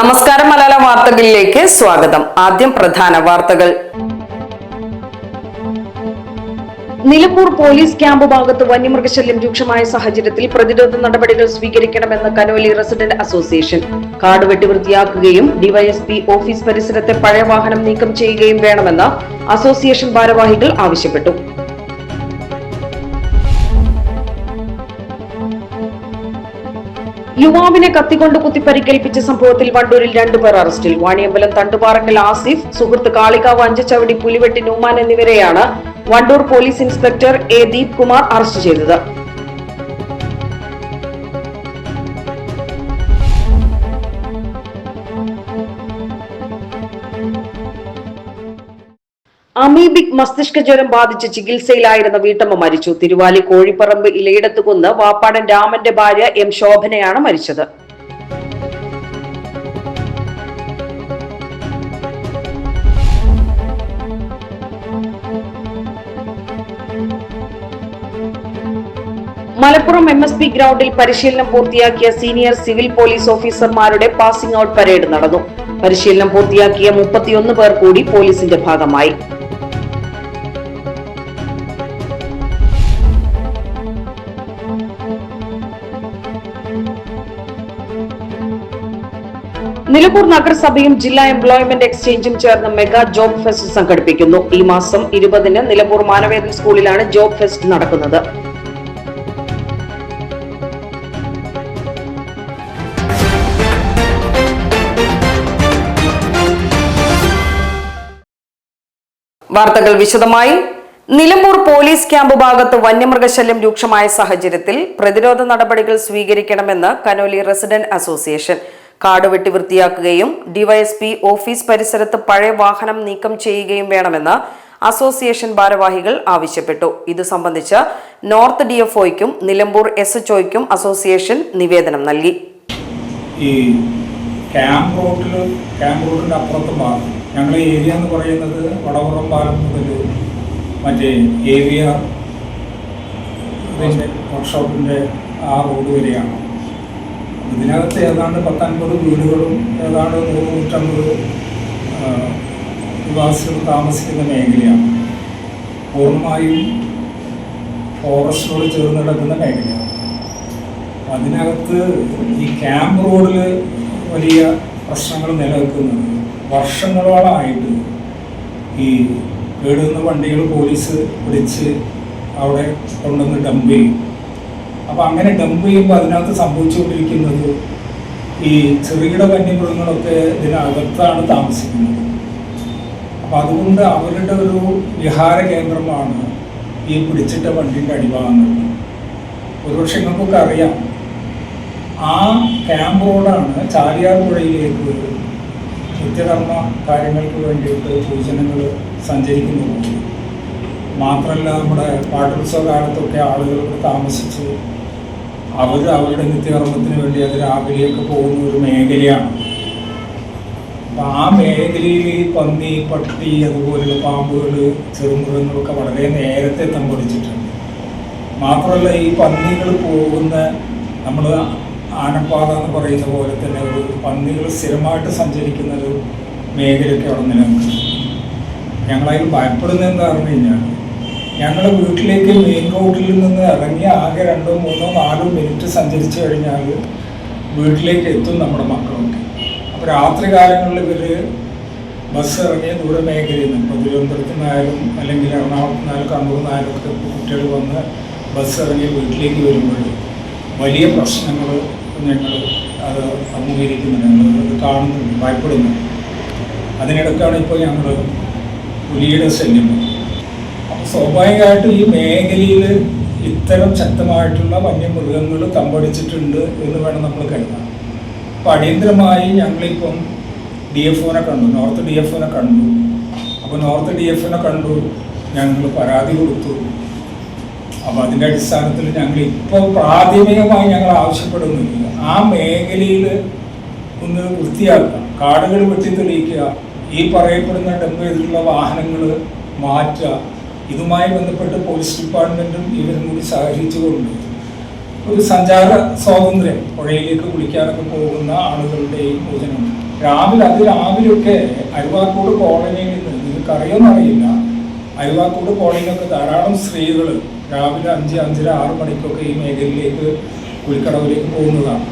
നമസ്കാരം മലയാള വാർത്തകളിലേക്ക് സ്വാഗതം. ആദ്യം പ്രധാന വാർത്തകൾ. നിലമ്പൂർ പോലീസ് ക്യാമ്പ് ഭാഗത്ത് വന്യമൃഗശല്യം രൂക്ഷമായ സാഹചര്യത്തിൽ പ്രതിരോധ നടപടികൾ സ്വീകരിക്കണമെന്ന് കനോലി റെസിഡന്റ് അസോസിയേഷൻ. കാട് വെട്ടിവൃത്തിയാക്കുകയും ഡിവൈഎസ്പി ഓഫീസ് പരിസരത്തെ പഴയ വാഹനം നീക്കം ചെയ്യുകയും വേണമെന്ന് അസോസിയേഷൻ ഭാരവാഹികൾ ആവശ്യപ്പെട്ടു. യുവാവിനെ കത്തിക്കൊണ്ട് കുത്തി പരിക്കേൽപ്പിച്ച സംഭവത്തിൽ വണ്ടൂരിൽ രണ്ടുപേർ അറസ്റ്റിൽ. വാണിയമ്പലം തണ്ടുപാറക്കൽ ആസിഫ് സുഹൃത്ത് കാളികാവ് അഞ്ചച്ചവടി പുലിവെട്ടി നൂമാൻ എന്നിവരെയാണ് Wandoor police inspector A Deep Kumar arrest ചെയ്തത്. അമീബിക് മസ്തിഷ്ക ജ്വരം ബാധിച്ച് ചികിത്സയിലായിരുന്ന വീട്ടമ്മ മരിച്ചു. തിരുവാലി കോഴിപ്പറമ്പ് ഇലയിടത്ത് കുന്ന് വാപ്പാടൻ രാമന്റെ ഭാര്യ എം ശോഭനയാണ് മരിച്ചത്. മലപ്പുറം എം എസ് പി ഗ്രൗണ്ടിൽ പരിശീലനം പൂർത്തിയാക്കിയ സീനിയർ സിവിൽ പോലീസ് ഓഫീസർമാരുടെ പാസിംഗ് ഔട്ട് പരേഡ് നടന്നു. പരിശീലനം പൂർത്തിയാക്കിയ മുപ്പത്തിയൊന്ന് പേർ കൂടി പോലീസിന്റെ ഭാഗമായി. നിലമ്പൂർ നഗരസഭയും ജില്ലാ എംപ്ലോയ്മെന്റ് എക്സ്ചേഞ്ചും ചേർന്ന് മെഗാ ജോബ് ഫെസ്റ്റ് സംഘടിപ്പിക്കുന്നു. ഈ മാസം ഇരുപതിന് നിലമ്പൂർ മാനവേദൻ സ്കൂളിലാണ് ജോബ് ഫെസ്റ്റ് നടക്കുന്നത്. വാർത്തകൾ വിശദമായി. നിലമ്പൂർ പോലീസ് ക്യാമ്പ് ഭാഗത്ത് വന്യമൃഗശല്യം രൂക്ഷമായ സാഹചര്യത്തിൽ പ്രതിരോധ നടപടികൾ സ്വീകരിക്കണമെന്ന് കനോലി റെസിഡന്റ് അസോസിയേഷൻ കാട് വെട്ടി വൃത്തിയാക്കുകയും ഡിവൈഎസ്പി ഓഫീസ് പരിസരത്ത് പഴയ വാഹനം നീക്കം ചെയ്യുകയും വേണമെന്ന് അസോസിയേഷൻ ഭാരവാഹികൾ ആവശ്യപ്പെട്ടു. ഇത് സംബന്ധിച്ച് നോർത്ത് ഡി എഫ് ഡിഎഫ്ഒയ്ക്കും നിലമ്പൂർ എസ് എച്ച് ഒയ്ക്കും അസോസിയേഷൻ നിവേദനം നൽകി. ഈ ക്യാമ്പ് റോട്ടിൽ ക്യാമ്പ് റോഡിന്റെ അപ്പുറത്ത് ഭാഗം ഞങ്ങളുടെ ഏരിയ എന്ന് പറയുന്നത് വടവറം പാലം മുതൽ മറ്റേ ഇതിന്റെ വർക്ക്ഷോപ്പിന്റെ ആ റോഡ് വരെയാണ്. ഇതിനകത്ത് ഏതാണ്ട് പത്തൊൻപത് വീടുകളും ഏതാണ്ട് നൂറ് നൂറ്റമ്പത് നിവാസികൾ താമസിക്കുന്ന മേഖലയാണ്. പൂർണമായും ഫോറസ്റ്റോട് ചേർന്ന് കിടക്കുന്ന മേഖലയാണ്. അതിനകത്ത് ഈ ക്യാമ്പ് റോഡിൽ വലിയ പ്രശ്നങ്ങൾ നിലനിൽക്കുന്നത് വർഷങ്ങളോളമായിട്ട് ഈ കേടുന്ന വണ്ടികൾ പോലീസ് പിടിച്ച് അവിടെ കൊണ്ടുവന്ന് ഡംപ് ചെയ്യും. അപ്പോൾ അങ്ങനെ ഡംപ് ചെയ്യുമ്പോൾ അതിനകത്ത് സംഭവിച്ചുകൊണ്ടിരിക്കുന്നത് ഈ ചെറുകിട വന്യമൃഗങ്ങളൊക്കെ ഇതിനകത്താണ് താമസിക്കുന്നത്. അപ്പം അതുകൊണ്ട് അവരുടെ ഒരു വിഹാര കേന്ദ്രമാണ് ഈ പിടിച്ചിട്ട വണ്ടിന്റെ അടിഭാഗങ്ങൾ ഒരുപക്ഷെ നിങ്ങൾക്കൊക്കെ അറിയാം ആ ക്യാമ്പ് റോഡാണ് ചാലിയാർ പുഴയിലേക്ക് നിത്യകർമ്മ കാര്യങ്ങൾക്ക് വേണ്ടിയിട്ട് പൊതുജനങ്ങൾ സഞ്ചരിക്കുന്നു മാത്രമല്ല നമ്മുടെ പാട്ടുത്സവ കാലത്തൊക്കെ ആളുകൾ താമസിച്ച്. അവർ അവരുടെ നിത്യകർമ്മത്തിന് വേണ്ടി അത് രാവിലെയൊക്കെ പോകുന്ന ഒരു മേഖലയാണ്. അപ്പം ആ മേഖലയിൽ ഈ പന്നി പട്ടി അതുപോലുള്ള പാമ്പുകൾ ചെറുമൃഗങ്ങളൊക്കെ വളരെ നേരത്തെ തമ്പടിച്ചിട്ടുണ്ട് മാത്രമല്ല ഈ പന്നികൾ പോകുന്ന നമ്മൾ ആനപ്പാത എന്ന് പറയുന്ന പോലെ തന്നെ ഒരു പന്നികൾ സ്ഥിരമായിട്ട് സഞ്ചരിക്കുന്ന ഒരു മേഖലയൊക്കെ അവിടെ നിലനിൽക്കുന്നു ഞങ്ങളതിൽ ഭയപ്പെടുന്നത് എന്താ പറഞ്ഞു കഴിഞ്ഞാൽ ഞങ്ങളുടെ വീട്ടിലേക്ക് മെയിൻ റോഡിൽ നിന്ന് ഇറങ്ങി ആകെ രണ്ടോ മൂന്നോ നാലോ മിനിറ്റ് സഞ്ചരിച്ചു കഴിഞ്ഞാൽ വീട്ടിലേക്ക് എത്തും നമ്മുടെ മക്കളൊക്കെ. അപ്പോൾ രാത്രി കാലങ്ങളിൽ ഇവർ ബസ് ഇറങ്ങിയ ദൂരമേഖലയിൽ നിന്ന് ഇപ്പോൾ തിരുവനന്തപുരത്ത് നിന്നായാലും അല്ലെങ്കിൽ എറണാകുളത്ത് നിന്നായാലും കണ്ണൂർ നിന്നായാലും ഒക്കെ കുട്ടികൾ വന്ന് ബസ് ഇറങ്ങി വീട്ടിലേക്ക് വരുമ്പോൾ വലിയ പ്രശ്നങ്ങൾ ഞങ്ങൾ അത് അഭിമുഖീകരിക്കുന്നുണ്ട് അത് കാണുന്നുണ്ട് ഭയപ്പെടുന്നുണ്ട്. അതിനിടയ്ക്കാണ് ഇപ്പോൾ ഞങ്ങൾ പുലിയുടെ ശല്യം സ്വാഭാവികമായിട്ടും ഈ മേഖലയിൽ ഇത്തരം ശക്തമായിട്ടുള്ള വന്യമൃഗങ്ങൾ തമ്പടിച്ചിട്ടുണ്ട് എന്ന് വേണം നമ്മൾ കരുതാൻ. അപ്പോൾ അടിയന്തരമായി ഞങ്ങളിപ്പം ഡി എഫ് ഒനെ കണ്ടു നോർത്ത് ഡി എഫ് ഒനെ കണ്ടു. അപ്പോൾ നോർത്ത് ഡി എഫിനെ കണ്ടു ഞങ്ങൾ പരാതി കൊടുത്തു. അപ്പോൾ അതിന്റെ അടിസ്ഥാനത്തിൽ ഞങ്ങൾ ഇപ്പോൾ പ്രാഥമികമായി ഞങ്ങൾ ആവശ്യപ്പെടുന്നില്ല. ആ മേഖലയിൽ ഒന്ന് വൃത്തിയാക്കുക കാടുകൾ വെട്ടിത്തെളിയിക്കുക ഈ പറയപ്പെടുന്ന ഡംപ് ചെയ്തിട്ടുള്ള വാഹനങ്ങൾ മാറ്റുക ഇതുമായി ബന്ധപ്പെട്ട് പോലീസ് ഡിപ്പാർട്ട്മെന്റും ഇവരും കൂടി സഹകരിച്ചുകൊണ്ട് ഒരു സഞ്ചാര സ്വാതന്ത്ര്യം പുഴയിലേക്ക് കുളിക്കാനൊക്കെ പോകുന്ന ആളുകളുടെയും ഭോജനം. രാവിലെ അതിരാവിലെയൊക്കെ അരുവാക്കൂട് കോളനിയിൽ നിന്ന് നിങ്ങൾക്ക് അറിയുമെന്നറിയില്ല അരുവാക്കൂട് കോളനിയിലൊക്കെ ധാരാളം സ്ത്രീകൾ രാവിലെ അഞ്ച് അഞ്ചര ആറ് മണിക്കൊക്കെ ഈ മേഖലയിലേക്ക് കുളിക്കടവിലേക്ക് പോകുന്നതാണ്.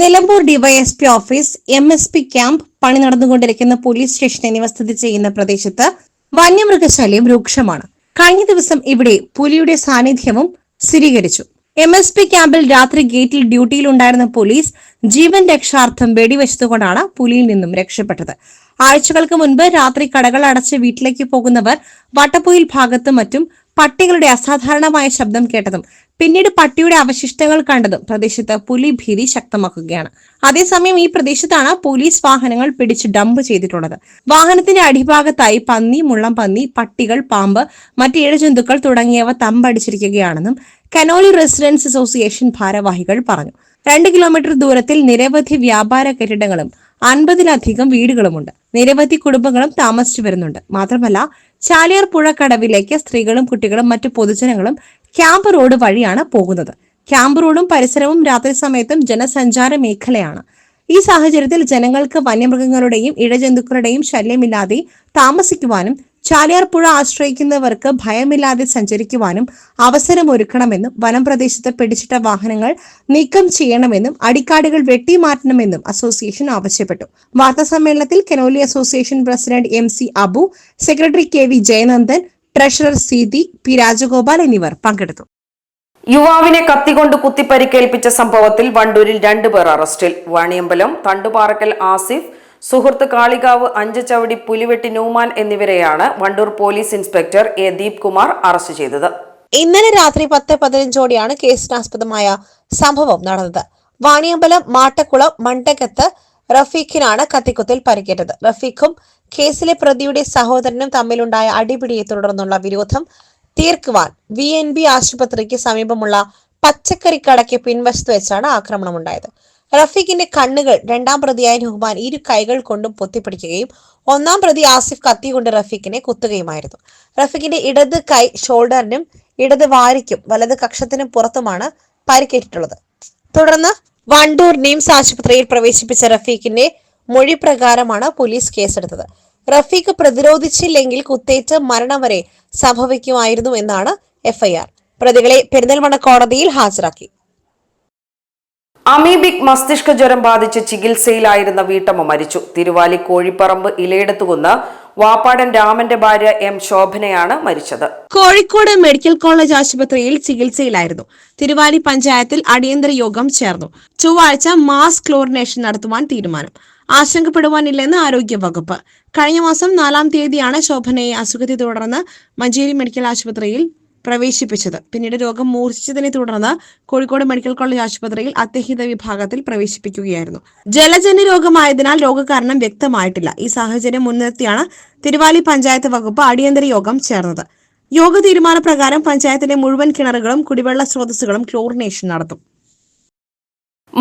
Nilambur DYSP office M S P camp പണി നടന്നുകൊണ്ടിരിക്കുന്ന പോലീസ് സ്റ്റേഷൻ എന്നിവ സ്ഥിതി ചെയ്യുന്ന പ്രദേശത്ത് വന്യമൃഗശല്യം രൂക്ഷമാണ്. കഴിഞ്ഞ ദിവസം ഇവിടെ പുലിയുടെ സാന്നിധ്യവും സ്ഥിരീകരിച്ചു. എം എസ് പി ക്യാമ്പിൽ രാത്രി ഗേറ്റിൽ ഡ്യൂട്ടിയിലുണ്ടായിരുന്ന പോലീസ് ജീവൻ രക്ഷാർത്ഥം വെടിവെച്ചതുകൊണ്ടാണ് പുലിയിൽ നിന്നും രക്ഷപ്പെട്ടത്. ആഴ്ചകൾക്ക് മുൻപ് രാത്രി കടകൾ അടച്ച് വീട്ടിലേക്ക് പോകുന്നവർ വട്ടപ്പൊയിൽ ഭാഗത്തും മറ്റും പട്ടികളുടെ അസാധാരണമായ ശബ്ദം കേട്ടതും പിന്നീട് പട്ടിയുടെ അവശിഷ്ടങ്ങൾ കണ്ടതും പ്രദേശത്ത് പുലി ഭീതി ശക്തമാക്കുകയാണ്. അതേസമയം ഈ പ്രദേശത്താണ് പോലീസ് വാഹനങ്ങൾ പിടിച്ച് ഡംപ് ചെയ്തിട്ടുള്ളത്. വാഹനത്തിന്റെ അടിഭാഗത്തായി പന്നി മുള്ളം പന്നി പട്ടികൾ പാമ്പ് മറ്റ് ജന്തുക്കൾ തുടങ്ങിയവ തമ്പടിച്ചിരിക്കുകയാണെന്നും കനോലി റെസിഡൻസ് അസോസിയേഷൻ ഭാരവാഹികൾ പറഞ്ഞു. രണ്ട് കിലോമീറ്റർ ദൂരത്തിൽ നിരവധി വ്യാപാര കെട്ടിടങ്ങളും അൻപതിലധികം വീടുകളുമുണ്ട്. നിരവധി കുടുംബങ്ങളും താമസിച്ചു വരുന്നുണ്ട്. മാത്രമല്ല ചാലിയാർ പുഴക്കടവിലേക്ക് സ്ത്രീകളും കുട്ടികളും മറ്റു പൊതുജനങ്ങളും ക്യാമ്പ് റോഡ് വഴിയാണ് പോകുന്നത്. ക്യാമ്പ് റോഡും പരിസരവും രാത്രി സമയത്തും ജനസഞ്ചാര മേഖലയാണ്. ഈ സാഹചര്യത്തിൽ ജനങ്ങൾക്ക് വന്യമൃഗങ്ങളുടെയും ഇഴജന്തുക്കളുടെയും ശല്യമില്ലാതെ താമസിക്കുവാനും ചാലിയാർ പുഴ ആശ്രയിക്കുന്നവർക്ക് ഭയമില്ലാതെ സഞ്ചരിക്കുവാനും അവസരമൊരുക്കണമെന്നും വനം പ്രദേശത്ത് പിടിച്ചിട്ട വാഹനങ്ങൾ നീക്കം ചെയ്യണമെന്നും അടിക്കാടുകൾ വെട്ടിമാറ്റണമെന്നും അസോസിയേഷൻ ആവശ്യപ്പെട്ടു. വാർത്താസമ്മേളനത്തിൽ Canoli association president M C Abu secretary K V Jayanandan treasurer Seethi P Rajagopal എന്നിവർ പങ്കെടുത്തു. യുവാവിനെ കത്തികൊണ്ട് കുത്തിപ്പരിക്കേൽപ്പിച്ച സംഭവത്തിൽ വണ്ടൂരിൽ രണ്ടുപേർ അറസ്റ്റിൽ. വാണിയമ്പലം തണ്ടുപാറക്കൽ ആസിഫ് സുഹൃത്ത് കാളികാവ് അഞ്ച് ചവിടി പുലിവെട്ടി നൂമാൻ എന്നിവരെയാണ് Wandoor police inspector A Deep Kumar arrest ചെയ്തത്. ഇന്നലെ രാത്രി പത്ത് പതിനഞ്ചോടെയാണ് കേസിനാസ്പദമായ സംഭവം നടന്നത്. വാണിയമ്പലം മാട്ടക്കുളം മണ്ടകത്ത് റഫീഖിനാണ് കത്തിക്കുത്തിൽ പരിക്കേറ്റത്. റഫീഖും കേസിലെ പ്രതിയുടെ സഹോദരനും തമ്മിലുണ്ടായ അടിപിടിയെ തുടർന്നുള്ള വിരോധം തീർക്കുവാൻ വി എൻ ബി ആശുപത്രിക്ക് സമീപമുള്ള പച്ചക്കറി കടയ്ക്ക് പിൻവശത്ത് വെച്ചാണ് ആക്രമണം ആക്രമണമുണ്ടായത്. റഫീഖിന്റെ കണ്ണുകൾ രണ്ടാം പ്രതിയായ നുഹ്മാൻ ഇരു കൈകൾ കൊണ്ടും പൊത്തിപ്പിടിക്കുകയും ഒന്നാം പ്രതി ആസിഫ് കത്തി കൊണ്ട് റഫീഖിനെ കുത്തുകയുമായിരുന്നു. റഫീഖിന്റെ ഇടത് കൈ ഷോൾഡറിനും ഇടത് വാരിക്കും വലത് കക്ഷത്തിനും പുറത്തുമാണ് പരിക്കേറ്റിട്ടുള്ളത്. തുടർന്ന് വണ്ടൂർ നിംസ് ആശുപത്രിയിൽ പ്രവേശിപ്പിച്ച റഫീഖിന്റെ മൊഴി പ്രകാരമാണ് പോലീസ് കേസെടുത്തത്. റഫീഖ് പ്രതിരോധിച്ചില്ലെങ്കിൽ കുത്തേറ്റ് മരണം വരെ സംഭവിക്കുമായിരുന്നു എന്നാണ് എഫ്ഐആർ. പ്രതികളെ പെരിന്തൽമണ്ണ കോടതിയിൽ ഹാജരാക്കി. അമീബിക് മസ്തിഷ്ക ജ്വരം ബാധിച്ച് ചികിത്സയിലായിരുന്ന വീട്ടമ്മ മരിച്ചു. തിരുവാലി കോഴിപ്പറമ്പ് ഇലയെടുത്തുകുന്ന് വാപ്പാടൻ രാമന്റെ ഭാര്യ എം ശോഭനയാണ് മരിച്ചത്. കോഴിക്കോട് മെഡിക്കൽ കോളേജ് ആശുപത്രിയിൽ ചികിത്സയിലായിരുന്നു. തിരുവാലി പഞ്ചായത്തിൽ അടിയന്തര യോഗം ചേർന്നു. ചൊവ്വാഴ്ച മാസ് ക്ലോറിനേഷൻ നടത്തുവാൻ തീരുമാനം. ആശങ്കപ്പെടുവാനില്ലെന്ന് ആരോഗ്യ വകുപ്പ് കഴിഞ്ഞ മാസം നാലാം തീയതിയാണ് ശോഭനയെ അസുഖത്തെ തുടർന്ന് മഞ്ചേരി മെഡിക്കൽ ആശുപത്രിയിൽ പ്രവേശിപ്പിച്ചത്. പിന്നീട് രോഗം മൂർച്ഛിച്ചതിനെ തുടർന്ന് കോഴിക്കോട് മെഡിക്കൽ കോളേജ് ആശുപത്രിയിൽ അത്യഹിത വിഭാഗത്തിൽ പ്രവേശിപ്പിക്കുകയായിരുന്നു. ജലജന്യ രോഗമായതിനാൽ രോഗകാരണം വ്യക്തമായിട്ടില്ല. ഈ സാഹചര്യം മുൻനിർത്തിയാണ് തിരുവാലി പഞ്ചായത്ത് വകുപ്പ് അടിയന്തര യോഗം ചേർന്നത്. യോഗ തീരുമാനപ്രകാരം പഞ്ചായത്തിന്റെ മുഴുവൻ കിണറുകളും കുടിവെള്ള സ്രോതസ്സുകളും ക്ലോറിനേഷൻ നടത്തും.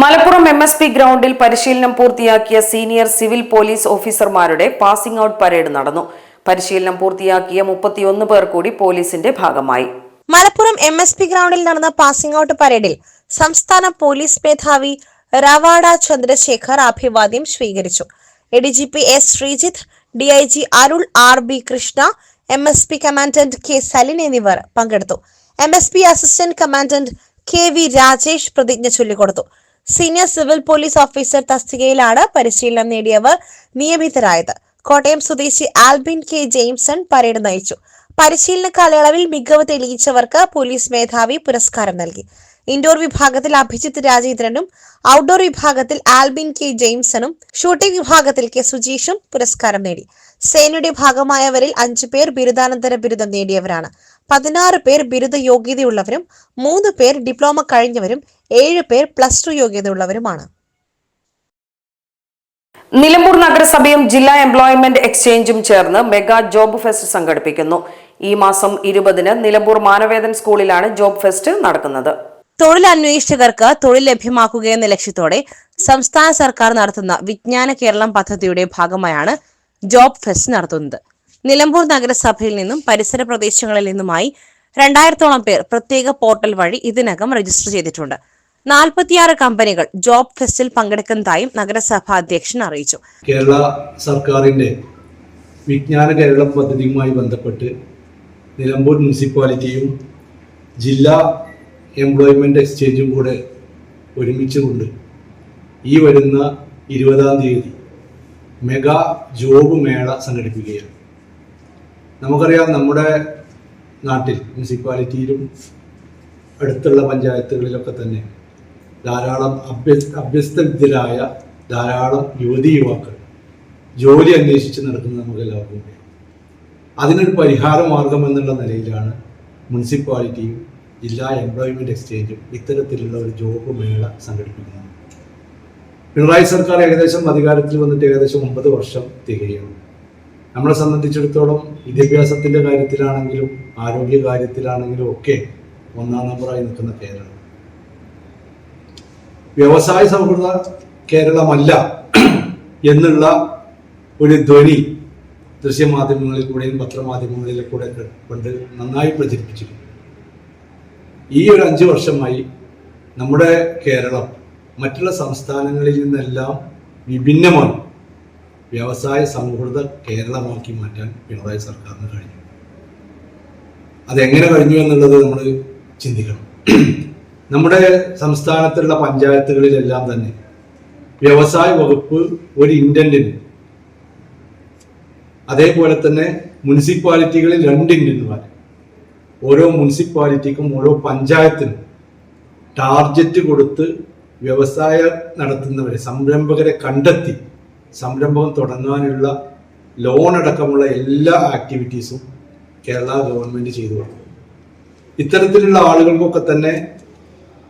മലപ്പുറം എം എസ് പി ഗ്രൗണ്ടിൽ പരിശീലനം പൂർത്തിയാക്കിയ സീനിയർ സിവിൽ പോലീസ് ഓഫീസർമാരുടെ പാസിംഗ് ഔട്ട് പരേഡ് നടന്നു. പരിശീലനം പൂർത്തിയാക്കിയ മുപ്പത്തിയൊന്ന് പേർ കൂടി പോലീസിന്റെ ഭാഗമായി. മലപ്പുറം എം എസ് പി ഗ്രൗണ്ടിൽ നടന്ന പാസിംഗ് ഔട്ട് പരേഡിൽ സംസ്ഥാന പോലീസ് മേധാവി റവാഡ ചന്ദ്രശേഖർ അഭിവാദ്യം സ്വീകരിച്ചു. A D G P S Sreejith D I G Arul R B Krishna M S P commandant K Salin എന്നിവർ പങ്കെടുത്തു. M S P assistant commandant K V Rajesh പ്രതിജ്ഞ ചൊല്ലിക്കൊടുത്തു. സീനിയർ സിവിൽ പോലീസ് ഓഫീസർ തസ്തികയിലാണ് പരിശീലനം നേടിയവർ നിയമിതരായത്. കോട്ടയം സ്വദേശി Albin K Jameson parade നയിച്ചു. പരിശീലന കാലയളവിൽ മികവ് തെളിയിച്ചവർക്ക് പോലീസ് മേധാവി പുരസ്കാരം നൽകി. ഇൻഡോർ വിഭാഗത്തിൽ അഭിജിത്ത് രാജേന്ദ്രനും ഔട്ട്ഡോർ വിഭാഗത്തിൽ ആൽബിൻ കെ ജെയിംസണും ഷൂട്ടിംഗ് വിഭാഗത്തിൽ കെ സുജീഷും പുരസ്കാരം നേടി. സേനയുടെ ഭാഗമായവരിൽ അഞ്ചു പേർ ബിരുദാനന്തര ബിരുദം നേടിയവരാണ്. പതിനാറ് പേർ ബിരുദ യോഗ്യതയുള്ളവരും മൂന്ന് പേർ ഡിപ്ലോമ കഴിഞ്ഞവരും ഏഴ് പേർ പ്ലസ് ടു യോഗ്യതയുള്ളവരുമാണ്. നിലമ്പൂർ നഗരസഭയും ജില്ലാ എംപ്ലോയ്മെന്റ് എക്സ്ചേഞ്ചും ചേർന്ന് മെഗാ ജോബ് ഫെസ്റ്റ് സംഘടിപ്പിക്കുന്നു. ഈ മാസം ഇരുപതിന് നിലമ്പൂർ മാനവേദൻ സ്കൂളിലാണ് ജോബ് ഫെസ്റ്റ് നടക്കുന്നത്. തൊഴിലന്വേഷകർക്ക് തൊഴിൽ ലഭ്യമാക്കുക എന്ന ലക്ഷ്യത്തോടെ സംസ്ഥാന സർക്കാർ നടത്തുന്ന വിജ്ഞാന കേരളം പദ്ധതിയുടെ ഭാഗമായാണ് ജോബ് ഫെസ്റ്റ് നടത്തുന്നത്. നിലമ്പൂർ നഗരസഭയിൽ നിന്നും പരിസര പ്രദേശങ്ങളിൽ നിന്നുമായി രണ്ടായിരത്തോളം പേർ പ്രത്യേക പോർട്ടൽ വഴി ഇതിനകം രജിസ്റ്റർ ചെയ്തിട്ടുണ്ട്. നാൽപ്പത്തിയാറ് കമ്പനികൾ ജോബ് ഫെസ്റ്റിൽ പങ്കെടുക്കുന്നതായും നഗരസഭാ അധ്യക്ഷൻ അറിയിച്ചു. കേരള സർക്കാരിന്റെ വിജ്ഞാന കേരളം പദ്ധതിയുമായി ബന്ധപ്പെട്ട് നിലമ്പൂർ മുനിസിപ്പാലിറ്റിയും ജില്ലാ എംപ്ലോയ്മെന്റ് എക്സ്ചേഞ്ചും കൂടെ ഒരുമിച്ചുകൊണ്ട് ഈ വരുന്ന ഇരുപതാം തീയതി മെഗാ ജോബ് മേള സംഘടിപ്പിക്കുകയാണ്. നമുക്കറിയാം നമ്മുടെ നാട്ടിൽ മുനിസിപ്പാലിറ്റിയിലും അടുത്തുള്ള പഞ്ചായത്തുകളിലൊക്കെ തന്നെ ധാരാളം അഭ്യ അഭ്യസ്തവിദ്യരായ ധാരാളം യുവതി യുവാക്കൾ ജോലി അന്വേഷിച്ച് നടക്കുന്നത് നമുക്ക് എല്ലാവർക്കും അതിനൊരു പരിഹാര മാർഗം എന്നുള്ള നിലയിലാണ് മുനിസിപ്പാലിറ്റിയും ജില്ലാ എംപ്ലോയ്മെന്റ് എക്സ്ചേഞ്ചും ഇത്തരത്തിലുള്ള ഒരു ജോബ് മേള സംഘടിപ്പിക്കുന്നത്. പിണറായി സർക്കാർ ഏകദേശം അധികാരത്തിൽ വന്നിട്ട് ഏകദേശം ഒമ്പത് വർഷം തികയാണ് നമ്മളെ സംബന്ധിച്ചിടത്തോളം വിദ്യാഭ്യാസത്തിന്റെ കാര്യത്തിലാണെങ്കിലും ആരോഗ്യ കാര്യത്തിലാണെങ്കിലും ഒക്കെ ഒന്നാം നമ്പറായി നിൽക്കുന്ന കേരളം. വ്യവസായ സൗഹൃദ കേരളമല്ല എന്നുള്ള ഒരു ധ്വനി ദൃശ്യമാധ്യമങ്ങളിൽ കൂടെയും പത്രമാധ്യമങ്ങളിൽ കൂടെ കൊണ്ട് നന്നായി പ്രചരിപ്പിച്ചിരുന്നു. ഈ ഒരു അഞ്ച് വർഷമായി നമ്മുടെ കേരളം മറ്റുള്ള സംസ്ഥാനങ്ങളിൽ നിന്നെല്ലാം വിഭിന്നമാണ് വ്യവസായ സൗഹൃദ കേരളമാക്കി മാറ്റാൻ പിണറായി സർക്കാരിന് കഴിഞ്ഞു. അതെങ്ങനെ കഴിഞ്ഞു എന്നുള്ളത് നമ്മൾ ചിന്തിക്കണം. നമ്മുടെ സംസ്ഥാനത്തുള്ള പഞ്ചായത്തുകളിലെല്ലാം തന്നെ വ്യവസായ വകുപ്പ് ഒരു ഇന്റന്റിന് അതേപോലെ തന്നെ മുനിസിപ്പാലിറ്റികളിൽ രണ്ട് ഇന്റന്റുമാർ ഓരോ മുനിസിപ്പാലിറ്റിക്കും ഓരോ പഞ്ചായത്തിനും ടാർജറ്റ് കൊടുത്ത് വ്യവസായം നടത്തുന്നവരെ സംരംഭകരെ കണ്ടെത്തി സംരംഭം തുടങ്ങാനുള്ള ലോൺ അടക്കമുള്ള എല്ലാ ആക്ടിവിറ്റീസും കേരള ഗവൺമെന്റ് ചെയ്തു കൊടുക്കും ഇത്തരത്തിലുള്ള ആളുകൾക്കൊക്കെ തന്നെ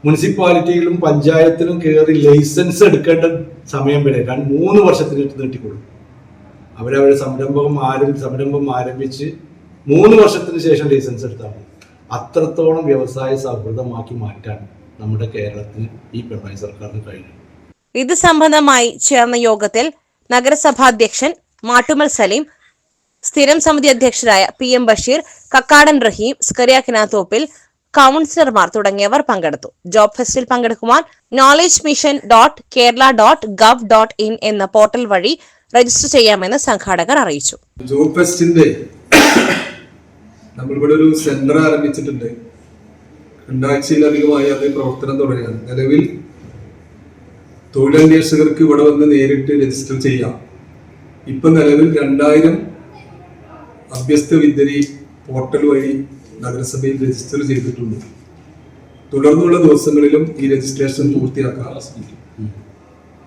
മുനിസിപ്പാലിറ്റിയിലും പഞ്ചായത്തിലും കയറി ലൈസൻസ് എടുക്കേണ്ട സമയം വരെ രണ്ട് മൂന്ന് വർഷത്തിന് നീട്ടിക്കൊടുക്കും. അവരവരുടെ സംരംഭം ആരും സംരംഭം ആരംഭിച്ച് മൂന്ന് വർഷത്തിന് ശേഷം ലൈസൻസ് എടുത്താൽ മതി. അത്രത്തോളം വ്യവസായ സൗഹൃദമാക്കി മാറ്റാൻ നമ്മുടെ കേരളത്തിന് ഈ പിണറായി സർക്കാരിന് കഴിഞ്ഞു ഇത് സംബന്ധമായി ചേർന്ന യോഗത്തിൽ നഗരസഭാധ്യക്ഷൻ മാട്ടുമൽ സലീം സ്ഥിരം സമിതി അധ്യക്ഷരായ പി എം ബഷീർ കക്കാടൻ റഹീം സ്കരിയ കിനാത്തോപ്പിൽ കൗൺസിലർമാർ തുടങ്ങിയവർ പങ്കെടുത്തു. ജോബ് ഫെസ്റ്റിൽ പങ്കെടുക്കുവാൻ knowledge mission dot Kerala dot gov dot in എന്ന പോർട്ടൽ വഴി രജിസ്റ്റർ ചെയ്യാമെന്ന് സംഘാടകർ അറിയിച്ചു. ജോബ് ഫെസ്റ്റിന്റെ നമ്മളിവിടെ ഒരു സെന്റർ ആരംഭിച്ചിട്ടുണ്ട്. രണ്ടാഴ്ചയിലധികമായി അത് പ്രവർത്തനം തുടങ്ങിയത് നിലവിൽ തൊഴിലന്വേഷകർക്ക് ഇവിടെ വന്ന് നേരിട്ട് രജിസ്റ്റർ ചെയ്യാം. ഇപ്പം നിലവിൽ രണ്ടായിരം അഭ്യസ്ത വിദ്യരി പോർട്ടൽ വഴി നഗരസഭയിൽ രജിസ്റ്റർ ചെയ്തിട്ടുണ്ട്. തുടർന്നുള്ള ദിവസങ്ങളിലും ഈ രജിസ്ട്രേഷൻ പൂർത്തിയാക്കാം.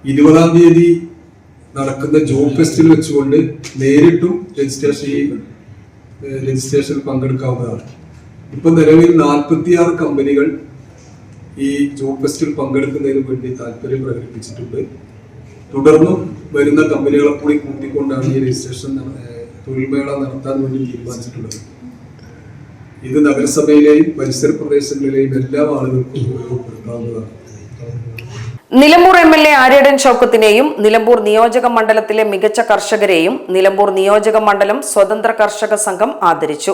ഇരുപതാം തീയതി നടക്കുന്ന ജോബ് ഫെസ്റ്റിൽ വെച്ചുകൊണ്ട് നേരിട്ടും രജിസ്ട്രേഷൻ രജിസ്ട്രേഷൻ പങ്കെടുക്കാവുന്നതാണ്. ഇപ്പൊ നിലവിൽ നാൽപ്പത്തിയാറ് കമ്പനികൾ ഈ ജോബ് ഫെസ്റ്റിൽ പങ്കെടുക്കുന്നതിന് വേണ്ടി താല്പര്യം പ്രകടിപ്പിച്ചിട്ടുണ്ട്. തുടർന്നും വരുന്ന കമ്പനികളെ കൂടി കൂട്ടിക്കൊണ്ടാണ് ഈ രജിസ്ട്രേഷൻ തൊഴിൽ മേള തൊഴിൽമേള നടത്താൻ വേണ്ടി തീരുമാനിച്ചിട്ടുള്ളത്. ഇത് നഗരസഭയിലെയും പരിസര പ്രദേശങ്ങളിലെയും എല്ലാ ആളുകൾക്കും ഉപയോഗപ്പെടുത്താവുന്നതാണ്. Nilambur M L A Aryadan ഷൌക്കത്തിനെയും Nilambur നിയോജക മണ്ഡലത്തിലെ മികച്ച കർഷകരെയും നിലമ്പൂർ നിയോജക മണ്ഡലം സ്വതന്ത്ര കർഷക സംഘം ആദരിച്ചു.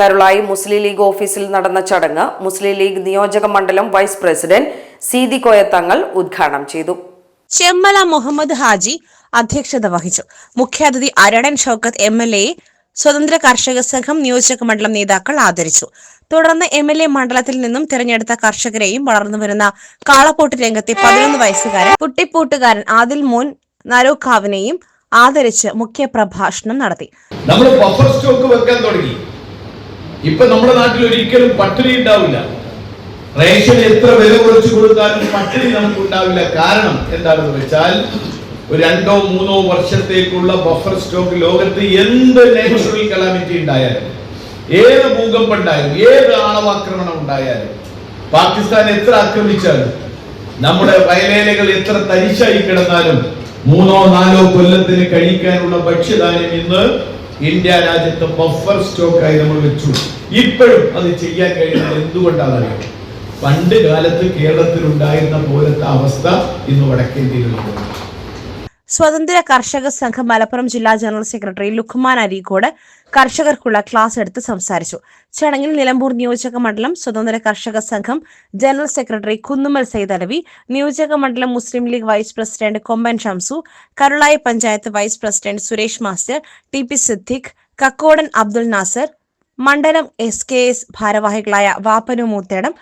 കരുളായി മുസ്ലിം ലീഗ് ഓഫീസിൽ നടന്ന ചടങ്ങ് മുസ്ലിം ലീഗ് നിയോജക മണ്ഡലം വൈസ് പ്രസിഡന്റ് സീതി കോയത്തങ്ങൾ ഉദ്ഘാടനം ചെയ്തു. ചെമ്മല മുഹമ്മദ് ഹാജി അധ്യക്ഷത വഹിച്ചു. മുഖ്യാതിഥി അരടൻ ഷൌക്കത്ത് എം എൽ എയെ സ്വതന്ത്ര കർഷക സംഘം നിയോജക മണ്ഡലം നേതാക്കൾ ആദരിച്ചു. തുടർന്ന് എം എൽ എ മണ്ഡലത്തിൽ നിന്നും തിരഞ്ഞെടുത്ത കർഷകരെയും വളർന്നു വരുന്ന കാളപ്പോട്ട് രംഗത്തെ പതിനൊന്ന് വയസ്സുകാരൻ കുട്ടിപ്പൂട്ടുകാരൻ ആദിൽ മോൻ നരോഖാവിനെയും ആദരിച്ച് മുഖ്യ പ്രഭാഷണം നടത്തി. നമ്മൾ ബഫർ സ്റ്റോക്ക് വെക്കാൻ തുടങ്ങി. ഇപ്പൊ നമ്മുടെ നാട്ടിൽ ഒരിക്കലും പട്ടിണി ഉണ്ടാവില്ല. റേഷൻ എത്ര വില കുറച്ച് കൊടുത്താലും പട്ടിണി നമുക്ക് ഉണ്ടാവില്ല. കാരണം എന്താണെന്ന് വെച്ചാൽ രണ്ടോ മൂന്നോ വർഷത്തേക്കുള്ള ബഫർ സ്റ്റോക്ക് ലോകത്ത് എന്ത് നാച്ചുറൽ കലാമിറ്റി ഉണ്ടായാലും ഏത് ഭൂകമ്പം ഉണ്ടായാലും ഏത് ആണവാക്രമണം ഉണ്ടായാലും പാകിസ്ഥാൻ എത്ര ആക്രമിച്ചാലും നമ്മുടെ വയലേലകൾ എത്ര തരിശായി കിടന്നാലും മൂന്നോ നാലോ കൊല്ലത്തിന് കഴിക്കാനുള്ള ഭക്ഷ്യധാന്യം ഇന്ന് ഇന്ത്യ രാജ്യത്ത് ബഫർ സ്റ്റോക്കായി നമ്മൾ വെച്ചു. ഇപ്പോഴും അത് ചെയ്യാൻ കഴിയുന്നത് എന്തുകൊണ്ടാണെന്നറിയാം? പണ്ട് കാലത്ത് കേരളത്തിൽ ഉണ്ടായിരുന്ന പോലത്തെ അവസ്ഥ ഇന്ന് വടക്കേന്ത്യയിലുണ്ട്. സ്വതന്ത്ര കർഷക സംഘം മലപ്പുറം ജില്ലാ ജനറൽ സെക്രട്ടറി ലുഖ്മാൻ അരീക്കോട് കർഷകർക്കുള്ള ക്ലാസ് എടുത്ത് സംസാരിച്ചു. ചടങ്ങിൽ നിലമ്പൂർ നിയോജക മണ്ഡലം സ്വതന്ത്ര കർഷക സംഘം ജനറൽ സെക്രട്ടറി കുന്നുമൽ അലവി നിയോജക മണ്ഡലം മുസ്ലിം league vice president Komban Shamsu Karulai panchayat vice president Suresh master T P Siddique Kakkodan Abdul Nasar മണ്ഡലം എസ് കെ എസ് ഭാരവാഹികളായ വാപ്പനു മൂത്തേടം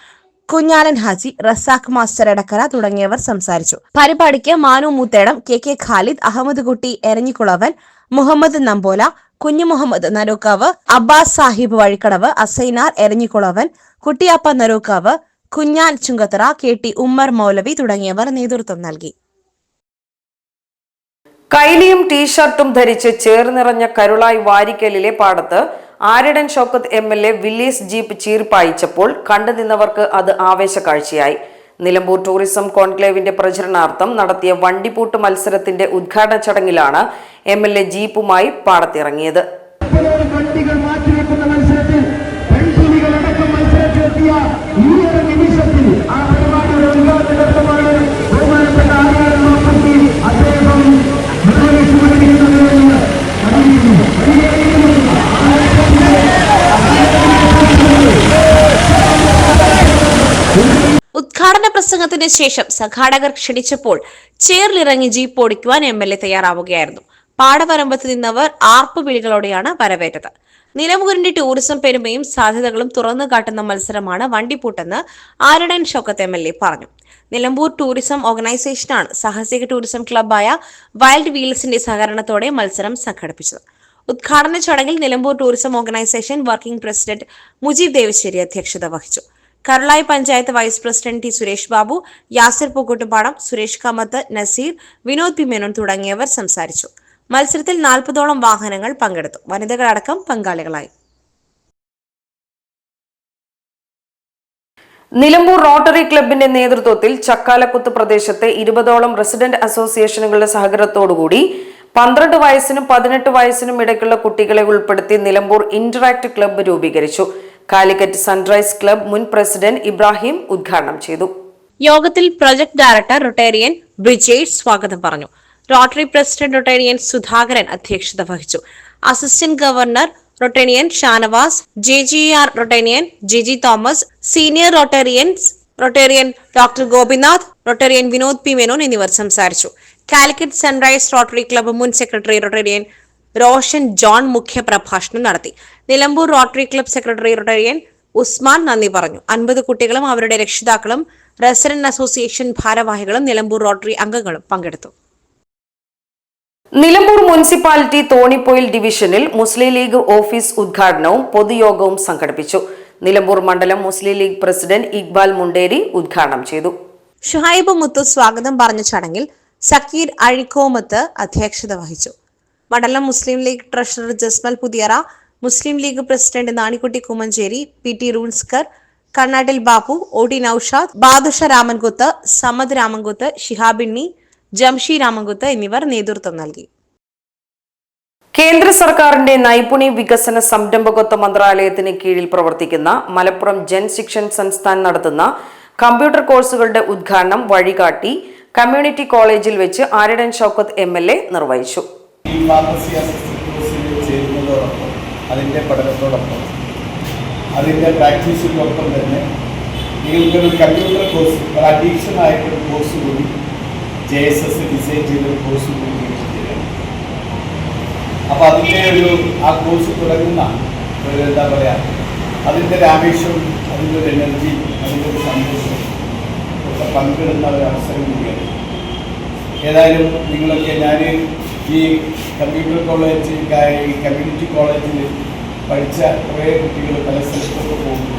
കുഞ്ഞാലൻ ഹാജി റസാഖ് മാസ്റ്റർ എടക്കര തുടങ്ങിയവർ സംസാരിച്ചു. പരിപാടിക്ക് Manu Moothedam K K Khalid Ahammed Kutty Eranhikkulavan Muhammed Nambola Kunhu Muhammed Narukkavu Abbas Sahib Vazhikkadavu Asainar Eranhikkulavan Kuttiyappa Narukkavu Kunhal Chungathara K T Ummer Moulavi തുടങ്ങിയവർ നേതൃത്വം നൽകി. കൈലിയും ടീഷർട്ടും ധരിച്ച് ചേർന്നിറഞ്ഞ കരുളായി വാരിക്കലിലെ പാടത്ത് Aryadan Shoukath M L A Willys jeep ചീർപ്പായിച്ചപ്പോൾ കണ്ടുനിന്നവർക്ക് അത് ആവേശ കാഴ്ചയായി നിലമ്പൂർ ടൂറിസം കോൺക്ലേവിന്റെ പ്രചരണാർത്ഥം നടത്തിയ വണ്ടിപൂട്ട് മത്സരത്തിന്റെ ഉദ്ഘാടന ചടങ്ങിലാണ് എം എൽ എ ജീപ്പുമായി പാടത്തിറങ്ങിയത്. ഉദ്ഘാടന പ്രസംഗത്തിന് ശേഷം സംഘാടകർ ക്ഷണിച്ചപ്പോൾ ചേറിലിറങ്ങി ജീപ്പ് ഓടിക്കുവാൻ എം എൽ എ തയ്യാറാവുകയായിരുന്നു. പാടവരമ്പത്ത് നിന്നവർ ആർപ്പ് വിളികളോടെയാണ് വരവേറ്റത്. നിലമ്പൂരിന്റെ ടൂറിസം പെരുമയും സാധ്യതകളും തുറന്നു കാട്ടുന്ന മത്സരമാണ് വണ്ടിപ്പൂട്ടെന്ന് Aryadan Shoukath M L A പറഞ്ഞു. നിലമ്പൂർ ടൂറിസം ഓർഗനൈസേഷനാണ് സാഹസിക ടൂറിസം ക്ലബ്ബായ വൈൽഡ് വീൽസിന്റെ സഹകരണത്തോടെ മത്സരം സംഘടിപ്പിച്ചത്. ഉദ്ഘാടന ചടങ്ങിൽ Nilambur tourism organisation working president Mujeeb Devasseri അധ്യക്ഷത വഹിച്ചു. Karulai panchayat vice president T Suresh Babu Yasir Pookkottupadam Suresh Kamath Naseer Vinod P Menon തുടങ്ങിയവർ സംസാരിച്ചു. മത്സരത്തിൽ നാൽപ്പതോളം വാഹനങ്ങൾ പങ്കെടുത്തു. വനിതകളടക്കം പങ്കാളികളായി. നിലമ്പൂർ റോട്ടറി ക്ലബിന്റെ നേതൃത്വത്തിൽ ചക്കാലക്കുത്ത് പ്രദേശത്തെ ഇരുപതോളം റെസിഡന്റ് അസോസിയേഷനുകളുടെ സഹകരണത്തോടുകൂടി പന്ത്രണ്ട് വയസ്സിനും പതിനെട്ട് വയസ്സിനും ഇടയ്ക്കുള്ള കുട്ടികളെ ഉൾപ്പെടുത്തി നിലമ്പൂർ ഇന്ററാക്ട് ക്ലബ്ബ് രൂപീകരിച്ചു. കാലിക്കറ്റ് സൺറൈസ് ക്ലബ്ബ് മുൻ പ്രസിഡന്റ് ഇബ്രാഹിം ഉദ്ഘാടനം ചെയ്തു. യോഗത്തിൽ പ്രൊജക്ട് ഡയറക്ടർ റൊട്ടേറിയൻ ബ്രിജേഷ് സ്വാഗതം പറഞ്ഞു. റോട്ടറി പ്രസിഡന്റ് റൊട്ടേറിയൻ സുധാകരൻ അധ്യക്ഷത വഹിച്ചു. Assistant governor rotarian Shanavas J G R rotarian Jiji Thomas senior rotarians rotarian doctor Gopinath rotarian Vinod P Menon എന്നിവർ സംസാരിച്ചു. കാലിക്കറ്റ് സൺറൈസ് റോട്ടറി ക്ലബ്ബ് മുൻ സെക്രട്ടറി റൊട്ടേറിയൻ റോഷൻ ജോൺ മുഖ്യ പ്രഭാഷണം നടത്തി. Nilambur rotary club secretary rotarian Usman നന്ദി പറഞ്ഞു. അൻപത് കുട്ടികളും അവരുടെ രക്ഷിതാക്കളും റെസിഡന്റ് അസോസിയേഷൻ ഭാരവാഹികളും നിലമ്പൂർ റോട്ടറി അംഗങ്ങളും പങ്കെടുത്തു. നിലമ്പൂർ മുനിസിപ്പാലിറ്റി തോണിപ്പൊയിൽ ഡിവിഷനിൽ മുസ്ലിം ലീഗ് ഓഫീസ് ഉദ്ഘാടനവും പൊതുയോഗവും സംഘടിപ്പിച്ചു. നിലമ്പൂർ മണ്ഡലം മുസ്ലിം ലീഗ് പ്രസിഡന്റ് ഇക്ബാൽ മുണ്ടേരി ഉദ്ഘാടനം ചെയ്തു. ഷുഹൈബ് മുത്തു സ്വാഗതം പറഞ്ഞ ചടങ്ങിൽ സക്കീർ അഴിക്കോമത്ത് അധ്യക്ഷത വഹിച്ചു. മണ്ഡലം Muslim League treasurer Jasmal Puthiyara Muslim League president Nanikkutty Kummancheri P T റൂൺസ്കർ Kannattil Babu O T Noushad Badusha Ramankuth Samad Ramankuth ഷിഹാബിണ്ണി ജംഷി രാമൻകുത്ത് എന്നിവർ നേതൃത്വം നൽകി. കേന്ദ്ര സർക്കാരിന്റെ നൈപുണി വികസന സംരംഭകത്വ മന്ത്രാലയത്തിന് കീഴിൽ പ്രവർത്തിക്കുന്ന മലപ്പുറം ജൻ ശിക്ഷൻ സംസ്ഥാൻ നടത്തുന്ന കമ്പ്യൂട്ടർ കോഴ്സുകളുടെ ഉദ്ഘാടനം വഴികാട്ടി കമ്മ്യൂണിറ്റി കോളേജിൽ വെച്ച് ആരിടൻ ഷൌക്കത്ത് എം നിർവഹിച്ചു. ഈ ഫാർമസി അസിസ്റ്റന്റ് കോഴ്സിൽ ചേരുന്നതോടൊപ്പം അതിന്റെ പഠനത്തോടൊപ്പം അതിന്റെ പ്രാക്ടീസിനൊപ്പം തന്നെ നിങ്ങൾക്കൊരു കമ്പ്യൂട്ടർ കോഴ്സ് ഒരു അഡീഷണൽ ആയിട്ടൊരു കോഴ്സ് കൂടി ജെ എസ് എസ് ഡിസൈൻ ചെയ്തൊരു കോഴ്സ് കൂടി നിങ്ങൾക്ക് അപ്പോൾ അതിന്റെ ഒരു ആ കോഴ്സ് തുടങ്ങുന്ന ഒരു എന്താ പറയുക അതിന്റെ ഒരു ആവേശവും അതിന്റെ ഒരു എനർജി അതിന്റെ ഒരു സന്തോഷം ഒക്കെ പങ്കിടുന്ന ഒരു അവസരം കൂടിയാണ്. ഏതായാലും നിങ്ങളൊക്കെ ഞാൻ ഈ കമ്പ്യൂട്ടർ കോളേജ് ഈ കമ്മ്യൂണിറ്റി കോളേജിൽ പഠിച്ച കുറേ കുട്ടികൾ പല സ്ഥലത്തൊക്കെ പോകുന്നു.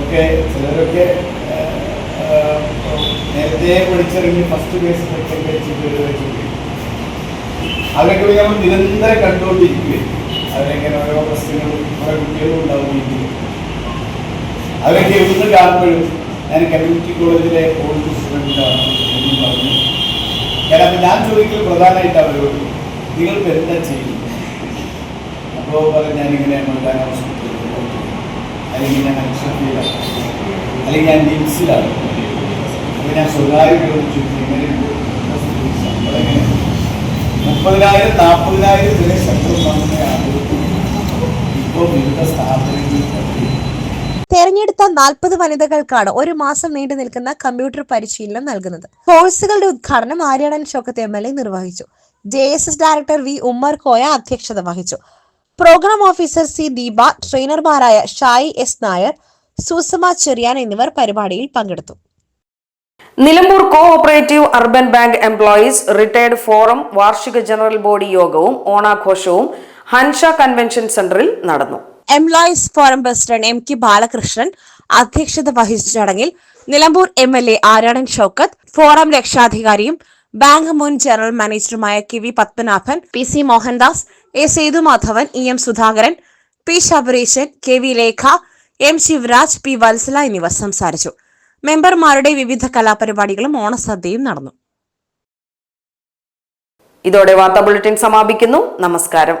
ഒക്കെ ചിലരൊക്കെ നേരത്തെ പഠിച്ചിറങ്ങി ഫസ്റ്റ് ബേസ് സെക്കൻഡ് ബേസ് വെച്ചിട്ട് അവരൊക്കെ നമ്മൾ നിരന്തരം കണ്ടുകൊണ്ടിരിക്കുകയും അവരെങ്ങനെ ഓരോ പ്രശ്നങ്ങളും കുറേ കുട്ടികളും ഉണ്ടാവുകയും അവരൊക്കെ എവിടെ കാണുമ്പോഴും ഞാൻ കമ്മ്യൂണിറ്റി കോളേജിലെ കോളേജ് സ്റ്റുഡന്റാണ് എന്ന് പറഞ്ഞു. കാരണം ഞാൻ ചോദിക്കൽ പ്രധാനമായിട്ട് അവരോട് നിങ്ങൾക്ക് എന്താ ചെയ്യും അപ്പോൾ പറഞ്ഞു ഞാനിങ്ങനെ മൈതാന അല്ലെങ്കിൽ ഞാൻ അല്ലെങ്കിൽ ഞാൻ അപ്പോൾ ഞാൻ സ്വകാര്യ മുപ്പതിനായിരം നാൽപ്പതിനായിരം വരെ ശത്രു വാങ്ങുന്ന ആളുകൾക്ക് ഇപ്പോൾ വിവിധ സ്ഥാപനങ്ങളിൽ തെരഞ്ഞെടുത്ത നാൽപ്പത് വനിതകൾക്കാണ് ഒരു മാസം നീണ്ടു നിൽക്കുന്ന കമ്പ്യൂട്ടർ പരിശീലനം നൽകുന്നത്. കോഴ്സുകളുടെ ഉദ്ഘാടനം Aryadan Shoukath M L A നിർവഹിച്ചു. J S S director V Ummer Koya അധ്യക്ഷത വഹിച്ചു. പ്രോഗ്രാം ഓഫീസർ സി ദീപ ട്രെയിനർമാരായ ഷായി എസ് നായർ സുസമ ചെറിയാൻ എന്നിവർ പരിപാടിയിൽ പങ്കെടുത്തു. Nilambur cooperative urban bank employees retired forum വാർഷിക ജനറൽ ബോഡി യോഗവും ഓണാഘോഷവും ഹൻഷ കൺവെൻഷൻ സെന്ററിൽ നടന്നു. Employees forum president M K Balakrishnan അധ്യക്ഷത വഹിച്ച ചടങ്ങിൽ Nilambur M L A Aryadan Shoukath forum രക്ഷാധികാരിയും bank മുൻ general മാനേജറുമായ K V Padmanabhan P C Mohandas A Sethumadhavan E M Sudhakaran P Sabareesan K V Lekha M Sivaraj P Valsala എന്നിവർ സംസാരിച്ചു. മെമ്പർമാരുടെ വിവിധ കലാപരിപാടികളും ഓണസദ്യയും നടന്നു. ഇതോടെ വാർത്താ ബുള്ളറ്റിൻ സമാപിക്കുന്നു. നമസ്കാരം.